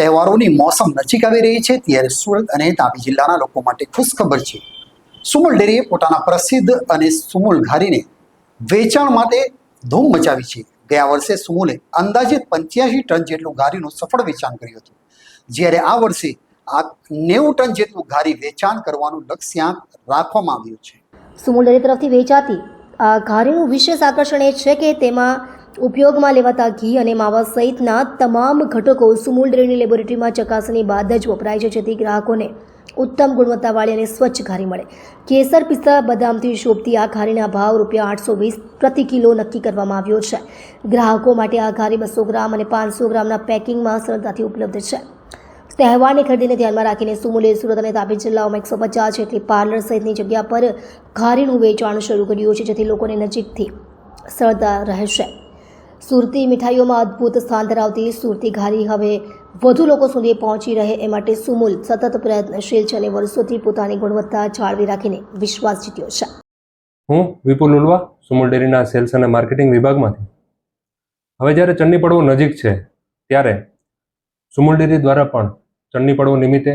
તહેવારોની મોસમ નજીક આવી રહી છે, ત્યારે સુરત અને તાપી જિલ્લાના લોકો માટે ખુશખબર છે. સુમુલ ડેરીએ પોતાના પ્રસિદ્ધ અને સુમુલ ઘારીને વેચાણ માટે ધૂમ મચાવી છે. ગયા વર્ષે સુમુલે અંદાજે પંચ્યાસી ટન જેટલું ઘારીનું સફળ વેચાણ કર્યું હતું. જ્યારે આ વર્ષે આ નેવું ટન જેટલું ઘારી વેચાણ કરવાનું લક્ષ્યાંક રાખવામાં આવ્યું છે. સુમુલ ડેરી તરફથી વેચાતી ઘારીનું વિશેષ આકર્ષણ એ છે કે તેમાં ઉપયોગમાં લેવાતા ઘી અને માવા સહિતના તમામ ઘટકો સુમૂલ ડેરીની લેબોરેટરીમાં ચકાસણી બાદ જ વપરાય છે, જેથી ગ્રાહકોને ઉત્તમ ગુણવત્તાવાળી અને સ્વચ્છ ઘારી મળે. કેસર, પિસ્તા, બદામથી શોભતી આ ઘારીના ભાવ રૂપિયા આઠસો વીસ પ્રતિ કિલો નક્કી કરવામાં આવ્યો છે. ગ્રાહકો માટે આ ઘારી બસો ગ્રામ અને પાંચસો ગ્રામના પેકિંગમાં સરળતાથી ઉપલબ્ધ છે. તહેવારની ખરીદીને ધ્યાનમાં રાખીને સુમુલે સુરત અને તાપી જિલ્લાઓમાં એકસો પચાસ જેટલી પાર્લર સહિતની જગ્યા પર ઘારીનું વેચાણ શરૂ કર્યું છે, જેથી લોકોને નજીકથી સરળતા રહેશે. સુરતી મીઠાઈઓમાં અદ્ભુત સ્થાન ધરાવતી સુરતી ઘારી હવે વધુ લોકો સુધી પહોંચી રહે એ માટે સુમૂલ, સતત પ્રયત્નશીલ છે અને વર્ષોથી પોતાની ગુણવત્તા જાળવી રાખીને વિશ્વાસ જીત્યો છે. હું વિપુલ ઉલવા, સુમૂલ ડેરીના સેલ્સ અને માર્કેટિંગ વિભાગમાંથી. હવે જ્યારે ચન્ની પડવો નજીક છે, ત્યારે સુમૂલ ડેરી દ્વારા પણ ચન્ની પડવો નિમિત્તે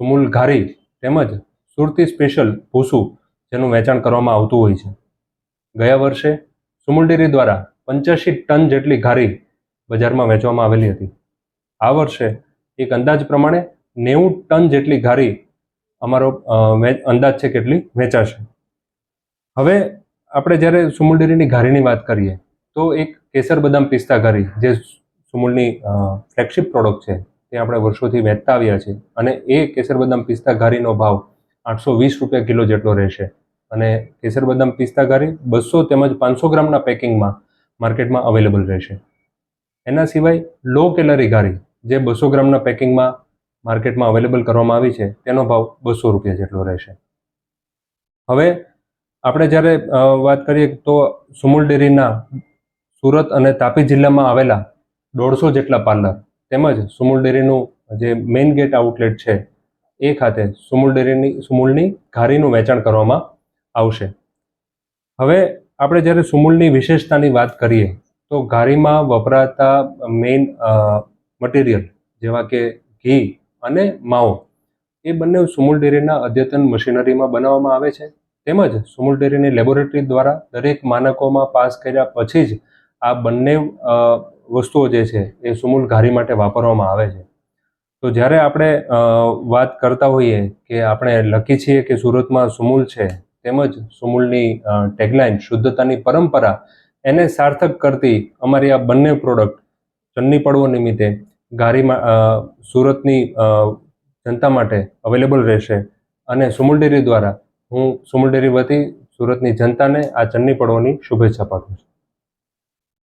સુમુલ ઘારી તેમજ સુરતી સ્પેશિયલ ભૂસું જેનું વેચાણ કરવામાં આવતું હોય છે. ગયા વર્ષે સુમૂલ ડેરી દ્વારા પંચ્યાસી ટન જેટલી ઘારી બજારમાં વેચવામાં આવેલી હતી. આ વર્ષે એક અંદાજ પ્રમાણે નેવું ટન જેટલી ઘારી અમારો અંદાજ છે કેટલી વેચાશે. હવે આપણે જ્યારે સુમુલ ડેરીની ઘારીની વાત કરીએ, તો એક કેસર બદામ પિસ્તા ઘારી જે સુમુલની ફ્લેગશિપ પ્રોડક્ટ છે, તે આપણે વર્ષોથી વેચતા આવ્યા છીએ અને એ કેસર બદામ પિસ્તા ઘારીનો ભાવ આઠસો વીસ રૂપિયા કિલો જેટલો રહેશે. અને કેસર બદામ પિસ્તા ઘારી બસો તેમજ પાંચસો ગ્રામના પેકિંગમાં માર્કેટમાં અવેલેબલ રહેશે. એના સિવાય લો કેલરી ઘારી જે બસો ગ્રામના પેકિંગમાં માર્કેટમાં અવેલેબલ કરવામાં આવી છે, તેનો ભાવ બસો રૂપિયા જેટલો રહેશે. હવે આપણે જ્યારે વાત કરીએ તો સુમુલ ડેરીના સુરત અને તાપી જિલ્લામાં આવેલા દોઢસો જેટલા પાર્લર તેમજ સુમુલ ડેરીનું જે મેઇન ગેટ આઉટલેટ છે, એ ખાતે સુમુલ ડેરીની, સુમુલની ઘારીનું વેચાણ કરવામાં આવશે. હવે આપણે જ્યારે સુમૂલની વિશેષતાની વાત કરીએ, તો ઘારીમાં વપરાતા મેઇન મટીરિયલ જેવા કે ઘી અને માવો, એ બંને સુમૂલ ડેરીના અદ્યતન મશીનરીમાં બનાવવામાં આવે છે. તેમજ સુમૂલ ડેરીની લેબોરેટરી દ્વારા દરેક માનકોમાં પાસ કર્યા પછી જ આ બંને વસ્તુઓ જે છે એ સુમૂલ ઘારી માટે વાપરવામાં આવે છે. તો જ્યારે આપણે વાત કરતા હોઈએ કે આપણે લખી છીએ કે સુરતમાં સુમૂલ છે તેમજ સુમૂલની ટેગલાઇન શુદ્ધતાની પરંપરા એને સાર્થક કરતી અમારી આ બંને પ્રોડક્ટ ચન્ની પડવો નિમિત્તે ગારીમાં સુરતની જનતા માટે અવેલેબલ રહેશે. અને સુમુલ ડેરી દ્વારા હું સુમુલ ડેરી વતી સુરતની જનતાને આ ચન્ની પડવાની શુભેચ્છા પાઠવું છું.